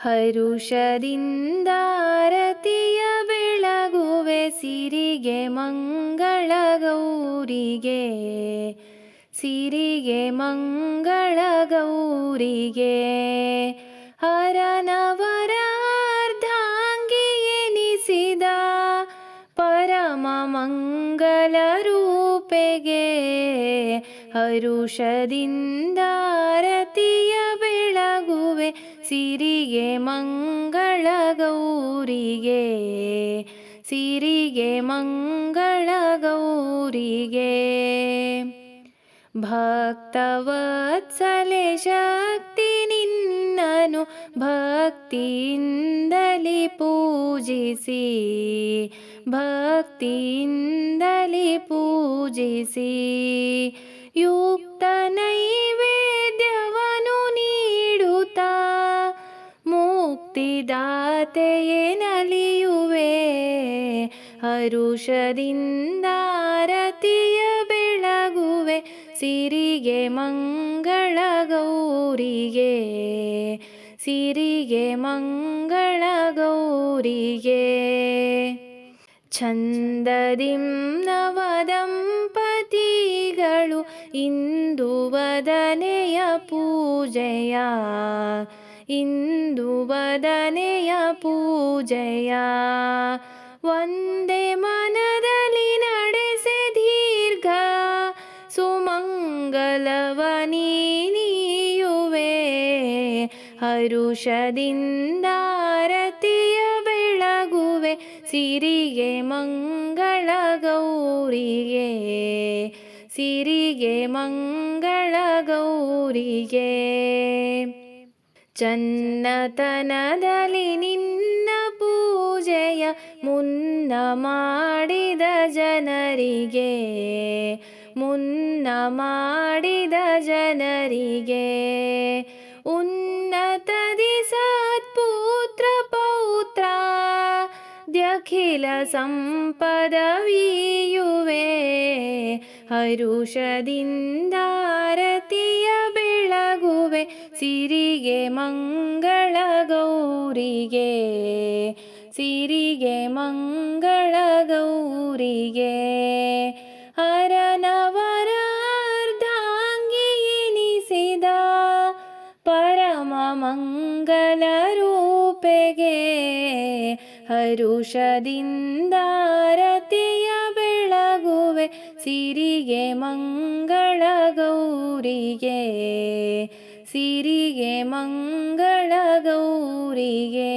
ಹರುಷದಿಂದಾರತಿಯ ಬೆಳಗುವೆ ಸಿರಿಗೆ ಮಂಗಳ ಗೌರಿಗೆ ಸಿರಿಗೆ ಮಂಗಳ ಗೌರಿಗೆ ಹರನವರಾರ್ಧಾಂಗಿಯೆನಿಸಿದ ಪರಮ ಮಂಗಲ ರೂಪೆಗೆ ಹರುಷದಿಂದಾರತಿಯ ಬೆಳಗುವೆ ಸಿರಿಗೆ ಮಂಗಳ ಗೌರಿಗೆ ಸಿರಿಗೆ ಮಂಗಳ ಗೌರಿಗೆ. ಭಕ್ತವತ್ಸಲೆ ನಿನ್ನನು ಭಕ್ತಿಯಿಂದಲಿ ಪೂಜಿಸಿ ಭಕ್ತಿಯಿಂದಲಿ ಪೂಜಿಸಿ. ಯುಕ್ತ ನೈವೇದ್ಯವನ್ನು ನೀಡುತ್ತಾ ಮುಕ್ತಿದಾತೆಯೇ ನಲಿಯುವೆ ಹರುಷದಿಂದಾರತಿಯ ಬೆಳಗುವೆ, ಸಿರಿಗೆ ಮಂಗಳ ಗೌರಿಗೆ. ಸಿರಿಗೆ ಮಂಗಳ ಗೌರಿಗೆ. ಛಂದದಿಂ ನವದಂಪತಿಗಳು ಇಂದು ವದನೆಯ ಪೂಜೆಯ. ಇಂದು ವದನೆಯ ಪೂಜೆಯ. ಒಂದೇ ಮನದಲ್ಲಿ ನಡೆಸೆ ದೀರ್ಘ. ಸುಮಂಗಲವನೀಯುವೆ ಹರುಷದಿಂದಾರತಿಯ ಬೆಳಗುವೆ, ಸಿರಿಗೆ ಮಂಗಳ ಗೌರಿಗೆ, ಸಿರಿಗೆ ಮಂಗಳ ಗೌರಿಗೆ. ಚನ್ನತನದಲ್ಲಿ ನಿನ್ನ ಪೂಜೆಯ ಮುನ್ನ ಮಾಡಿದ ಜನರಿಗೆ, ಮುನ್ನ ಮಾಡಿದ ಜನರಿಗೆ ದ್ಯಖಿಲ ಸಂಪದವಿಯುವೆ. ಹರುಷದಿಂದಾರತಿಯ ಬೆಳಗುವೆ. ಸಿರಿಗೆ ಮಂಗಳ ಗೌರಿಗೆ. ಸಿರಿಗೆ ಮಂಗಳ ಗೌರಿಗೆ. ಹರನವರಾರ್ಧಾಂಗಿ ಎನಿಸಿದ. ಪರಮ ಮಂಗಲ ರೂಪೆಗೆ ಹರುಷದಿಂದಾರತಿಯ ಬೆಳಗುವೆ ಸಿರಿಗೆ ಮಂಗಳ ಗೌರಿಗೆ ಸಿರಿಗೆ ಮಂಗಳ ಗೌರಿಗೆ.